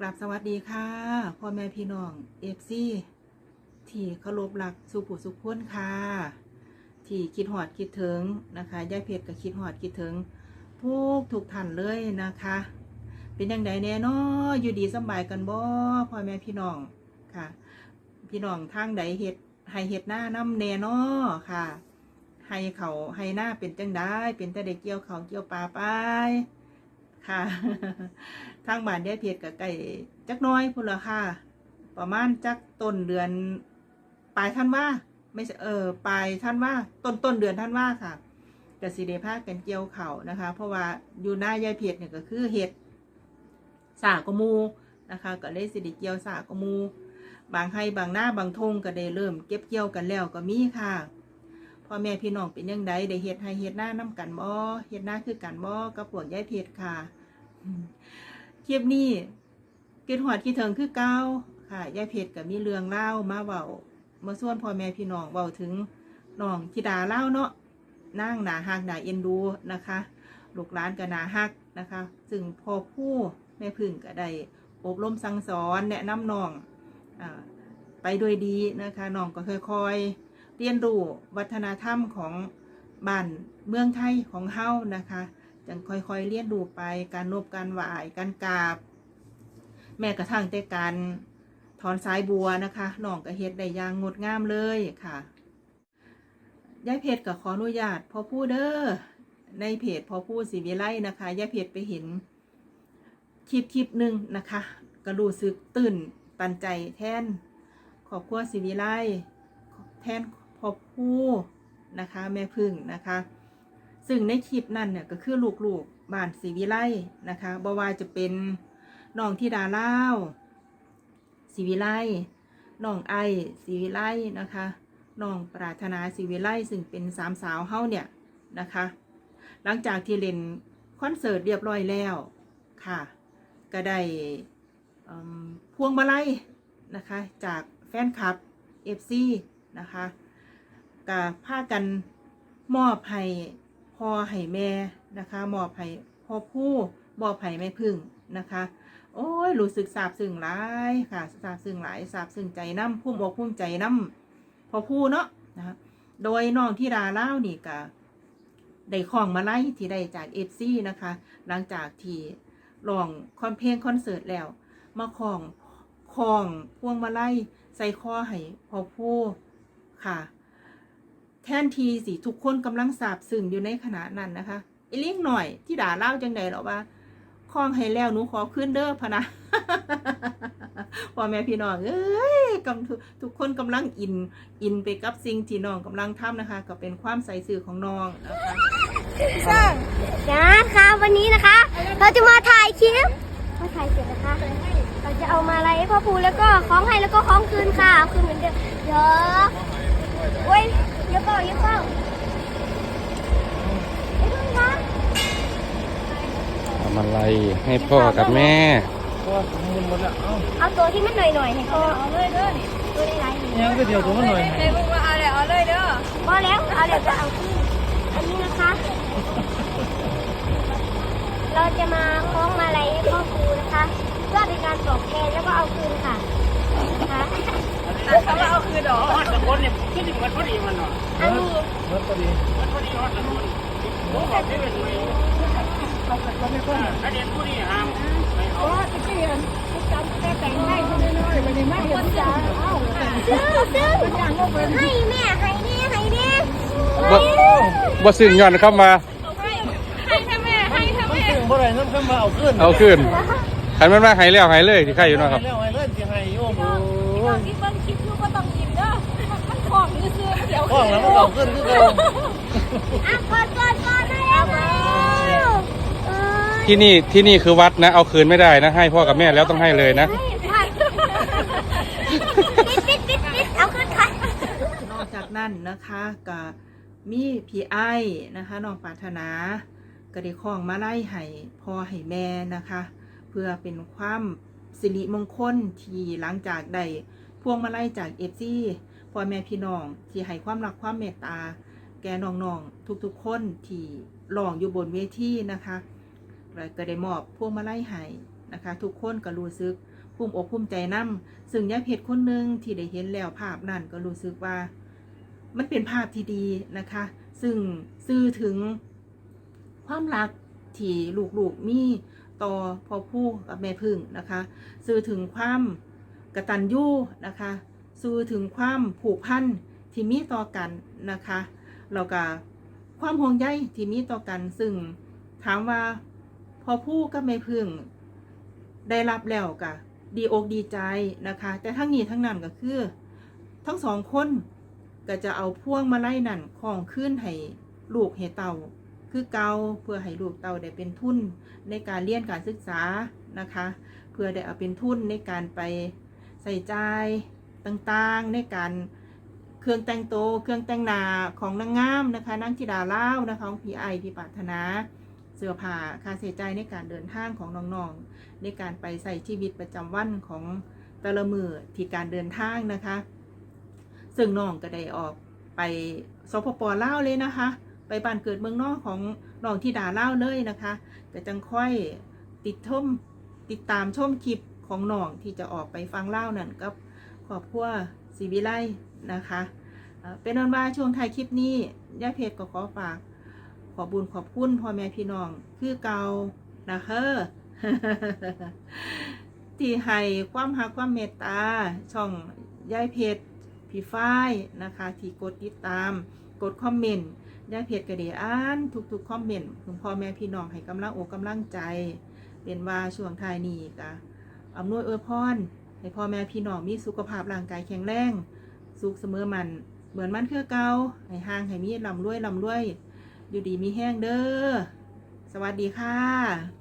กราบสวัสดีค่ะพ่อแม่พี่น้องเอฟซีที่เคารพรักสุผู้สุขคนค่ะ ที่คิดหอดคิดถึงนะคะยายเพชรก็คิดหอดคิดถึงทุกทุกท่านเลยนะคะ เป็นยังไงแน่นออยู่ดีสบายกันบ่พ่อแม่พี่น้องค่ะ พี่น้องทางใดเฮ็ดให้เฮ็ดหน้าน้ำแน่นอค่ะให้เขาให้หน้าเป็นจังได้เป็นแต่ได้เกี่ยวเขาเกี่ยวปลาไป ค่ะ ทางบ้านยายเพชรกับไก่จักน้อยพุ่นละค่ะ ประมาณจักต้นเดือนปลายท่านว่าไม่ใช่เออปลายท่านว่าต้นต้นเดือนท่านว่าค่ะกับสีเดพากันเกี่ยวเข่านะคะ เพราะว่าอยู่หน้ายายเพชรเนี่ยก็คือเห็ดสากมูนะคะ ก็เลยสิไดิเกี่ยวสากมู บางให้บางหน้าบางทงก็ได้เริ่ม เก็บเกี่ยวกันแล้วก็มีค่ะพ่อแม่พี่น้องเป็นยังไงได้เฮ็ดให้เฮ็ดหน้าน้ำกันบ่เฮ็ดหน้าคือกันบ่กับพวกยายเพชรค่ะ คลิปนี้กินหอดคิดถึงคือเก้าค่ะยายเพชรก็มีเรื่องเล่ามาเว้ามาส่วนพ่อแม่พี่น้องเว้าถึงน้องธิดาเล่าเนาะนั่งหนาหักหนาเอ็นดูนะคะลูกหลานก็หนาหักนะคะซึ่งพ่อผู้แม่พึ่งก็ได้อบรมสั่งสอนแนะนำน้องอไปด้วยดีนะคะน้องก็ค่อยๆเรียนรู้วัฒนธรรมของบ้านเมืองไทยของเฮานะคะ จังค่อยๆเรียนรู้ไป การนบการไหวการกราบ แม้กระทั่งแต่การถอนสายบัวนะคะน้องก็เฮ็ดได้ยางงดงามเลยค่ะยายเพชรก็ขออนุญาตพอพูดเด้อในเพจพอพูดสีวิไลนะคะยายเพชรไปเห็นคลิปคลิปหนึ่งนะคะก็รู้สึกตื่นตันใจแทนขอบครัวศิวิไลแทนพอผู้นะคะ แม่พึ่งนะคะ ซึ่งในคลิปนั่นเนี่ยก็คือลูกๆบ้านศิวิไลนะคะบวาจะเป็นน้องธิดาเล่าวศิวิไลน้องไอศิวิไลนะคะน้องปรารถนาศิวิไลซึ่งเป็นสามสาวเฮาเนี่ยนะคะ หลังจากที่เล่นคอนเสิร์ตเรียบร้อยแล้วค่ะก็ได้พวงมาลัยนะคะจากแฟนคลับ FC นะคะก็พากันมอบให้ พ่อให้แม่นะคะมอบให้พ่อผู้มอบให้แม่พึ่งนะคะ โอ้ยรู้สึกซาบซึ้งหลายค่ะซาบซึ้งหลายซาบซึ้งใจน้ำพุ่มอกพุ่มใจน้ำพ่อผู้เนาะนะคะโดยน้องที่ดาเล่านี่ก็ได้ของมาไล่ที่ได้จาก FC นะคะ หลังจากที่ลองคอนเพลงคอนเสิร์ตแล้ว มาของของพวงมาไลัยใส่คอให้พอผู้ค่ะ แทนทีสิทุกคนกำลังสาบซึ้งอยู่ในขณะนั้นนะคะไอ้เลี้ยงหน่อยที่ด่าเล่าจังใดหรอว่าคล้องให้แล้วหนูขอขึ้นเด้อพะนะพ่อแม่พี่น้องเอ้ยกำทุทุกคนกำลังอินอินไปกับสิ่งที่น้องกำลังทำนะคะ ก็เป็นความใส่ซื่อของน้องนะคะนะคะวันนี้นะคะ เราจะมาถ่ายคลิปมาถ่ายเสร็จนะคะเราจะเอามาอะไรให้พ่อภูแล้วก็คล้องให้แล้วก็คล้องคืนค่ะคืนเหมือนเดิมเดี๋ยวโอ้ย เดี๋ยวเปล่าเดี๋ยวเปล่าไอ้ทุนคะทำอะไรให้พ่อกับแม่เอาตัวที่มันหน่อยหน่อยๆให้พ่อเอาเลยเด้อตัวได้ไรยังก็เดียวตัวมันหน่อยพอแล้วเอาเดี๋ยวจะเอาขึ้นอันนี้นะคะ เราจะมาคล้องมาอะไรให้พ่อครูนะคะเพื่อเป็นการตอบแทนแล้วก็เอาคืนค่ะนะคะ เขาว่าเอาคืนดอกตะคนเนี่ยขึ้นถึงมันพอดีมันเนาะอันนี้รถพอดีมันพอดีฮอดตะคนรู้แบบนี้เป็นไงเขาเป็นคนไม่คนอันนี้ผู้นี้ห้ามไม่เอาซื้อซื้อให้แม่ให้แม่ให้แม่บ่บ่ซึ้งย้อนเข้ามาซึ่งเมื่อไรนั่นเข้ามาเอาขึ้นเอาขึ้นขันมันมาหายแล้วหายเลยที่ใครอยู่เนาะครับ แล้วไอ้เล่นที่ให้โยม ที่เบิ้งคลิปคือก็ต้องกินเด้อมันของ ซื้อๆเดี๋ยวห้องแล้วมันเอาขึ้นคือเก่าอะกดกดกดได้แล้วเออที่นี่ที่นี่คือวัดนะ เอาคืนไม่ได้นะ ให้พ่อกับแม่แล้วต้องให้เลยนะ ปิดปิดปิดปิดเอาขึ้นค่ะนอกจากนั้นนะคะก็มีพี่ไอ้นะคะน้องปรารถนาก็ได้ของมาไล่ให้พ่อให้แม่นะคะ เพื่อเป็นความสิริมงคลที่หลังจากได้พวงมาไล่จากเอฟซี พ่อแม่พี่น้องที่ให้ความรักความเมตตา แก่น้องๆทุกๆคนที่ร้องอยู่บนเวทีนะคะแล้วก็ได้มอบพวงมาไล่ให้นะคะ ทุกคนก็รู้สึกภูมิอกภูมิใจนํซึ่งยายเพชรคนหนึ่งที่ได้เห็นแล้วภาพนั้นก็รู้สึกว่า มันเป็นภาพที่ดีนะคะ ซึ่งสื่อถึงความรักที่ลูกๆมีต่อพ่อผู้กับแม่พึ่งนะคะ สื่อถึงความกระตัญญูนะคะ สื่อถึงความผูกพันที่มีต่อกันนะคะแล้วก็ความห่วงใยที่มีต่อกัน ซึ่งถามว่าพอผู้กับแม่พึ่งได้รับแล้วก็ดีอกดีใจนะคะ แต่ทั้งนี้ทั้งนั้นก็คือ ทั้งสองคนก็จะเอาพ่วงมาไล่นั่นของขึ้นให้ลูกให้เต่าคือเกาเพื่อให้ลูกเต่าได้เป็นทุนในการเรียนการศึกษานะคะ เพื่อได้เอาเป็นทุนในการไปใส่ใจ ต่างๆ ในการเครื่องแต่งโตวเครื่องแต่งหน้าของนางงามนะคะนางธิดาเล่านะคะของพี่ไอพี่ปรารถนาเสื้อผ้าค่าใช้จ่ายในการเดินทางของน้องๆในการไปใส่ชีวิตประจำวันของต่ละมือที่การเดินทางนะคะ ซึ่งน้องก็ได้ออกไปสปปลาเลยนะคะ ไปบ้านเกิดเมืองนอกของน้องที่ดาเล่าเลยนะคะก็จังค่อยติดชมติดตามชมคลิปของน้องที่จะออกไปฟังเล่านั่นกับ ครอบครัวศรีวิไลนะคะเป็นนันว่าช่วงท้ายคลิปนี้ย่าเพจก็ขอฝาก ขอบุญขอบคุณพ่อแม่พี่น้อง คือเก่านะเฮอที่ให้ความหักความเมตตา ช่องยายเพจพี่ฝ้ายนะคะ ที่กดติดตาม กดคอมเมนต์ยายเพจก็ได้อ่านทุกๆคอมเมนต์คุณพ่อแม่พี่น้องให้กำลังอกกำลังใจ เป็นว่าช่วงท้ายนี้ก็อำนวยอวยพร ให้พ่อแม่พี่น้องมีสุขภาพร่างกายแข็งแรงสุขเสมอมัน เหมือนมันคือเก่าให้ห่างให้มีลำรวยลำรวย อยู่ดีมีแห้งเด้อ สวัสดีค่ะ